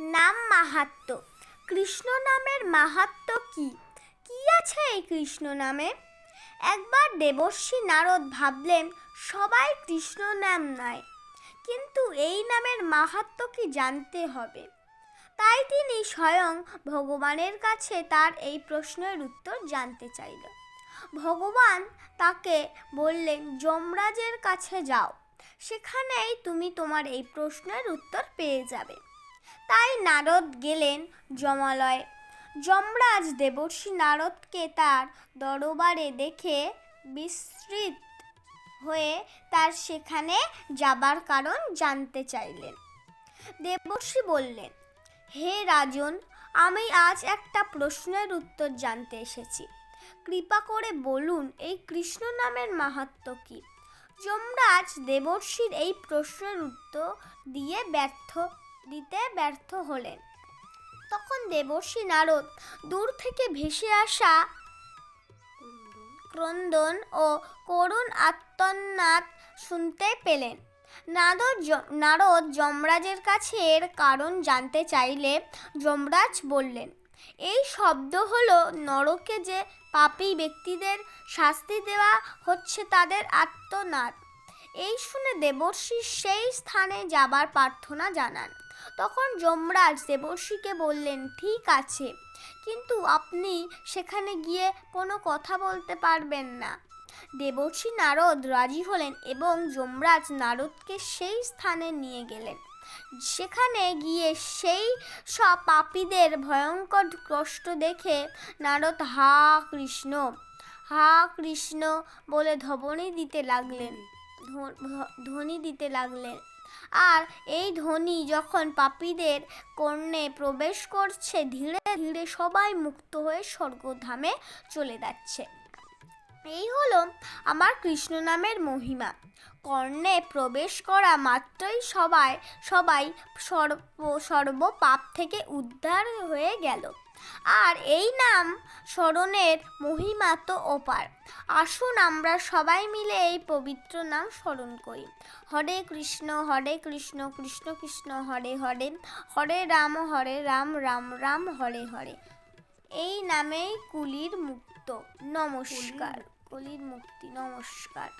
নাম মাহাত্ম। কৃষ্ণ নামের মাহাত্ম কি? কি আছে এই কৃষ্ণ নামে? একবার দেবর্ষী নারদ ভাবলেন, সবাই কৃষ্ণ নাম নয়, কিন্তু এই নামের মাহাত্ম কি জানতে হবে? তাই তিনি স্বয়ং ভগবানের কাছে তার এই প্রশ্নের উত্তর জানতে চাইল। ভগবান তাকে বললেন, যমরাজের কাছে যাও, সেখানেই তুমি তোমার এই প্রশ্নের উত্তর পেয়ে যাবে। তাই নারদ গেলেন যমালয় যমরাজ দেবর্ষী নারদকে তার দরবারে দেখে বিস্মৃত হয়ে তার সেখানে যাবার কারণ জানতে চাইলেন। দেবর্ষী বললেন, হে রাজন, আমি আজ একটা প্রশ্নের উত্তর জানতে এসেছি। কৃপা করে বলুন, এই কৃষ্ণ নামের মাহাত্ম কি? যমরাজ দেবর্ষীর এই প্রশ্নের উত্তর দিয়ে ব্যর্থ দিতে ব্যর্থ হলেন। তখন দেবর্ষী নারদ দূর থেকে ভেসে আসা ক্রন্দন ও করুণ আত্মনাদ শুনতে পেলেন। নারদ য- নারদ যমরাজের কাছে এর কারণ জানতে চাইলে যমরাজ বললেন, এই শব্দ হলো নরকে যে পাপী ব্যক্তিদের শাস্তি দেওয়া হচ্ছে তাদের আত্মনাদ। এই শুনে দেবর্ষি সেই স্থানে যাবার প্রার্থনা জানান। তখন যমরাজ দেবর্ষিকে বললেন, ঠিক আছে, কিন্তু আপনি সেখানে গিয়ে কোনো কথা বলতে পারবেন না। দেবর্ষি নারদ রাজি হলেন এবং যমরাজ নারদকে সেই স্থানে নিয়ে গেলেন। সেখানে গিয়ে সেই সব পাপীদের ভয়ঙ্কর কষ্ট দেখে নারদ, হা কৃষ্ণ হা কৃষ্ণ বলে ধবনি দিতে লাগলেন, ধ্বনি দিতে লাগলেন। আর এই ধ্বনি যখন পাপীদের কর্ণে প্রবেশ করছে, ধীরে ধীরে সবাই মুক্ত হয়ে স্বর্গধামে চলে যাচ্ছে। এই হলো আমার কৃষ্ণ নামের মহিমা। কর্ণে প্রবেশ করা মাত্রই সবাই সবাই সর্ব পাপ থেকে উদ্ধার হয়ে গেল। আর এই নাম স্মরণের মহিমা তো অপার। আসুন আমরা সবাই মিলে এই পবিত্র নাম স্মরণ করি। হরে কৃষ্ণ হরে কৃষ্ণ কৃষ্ণ কৃষ্ণ, হরে হরে হরে রাম হরে রাম রাম রাম, হরে হরে। এই নামেই কুলির মুক্ত নমস্কার। কলির মুক্তি নমস্কার।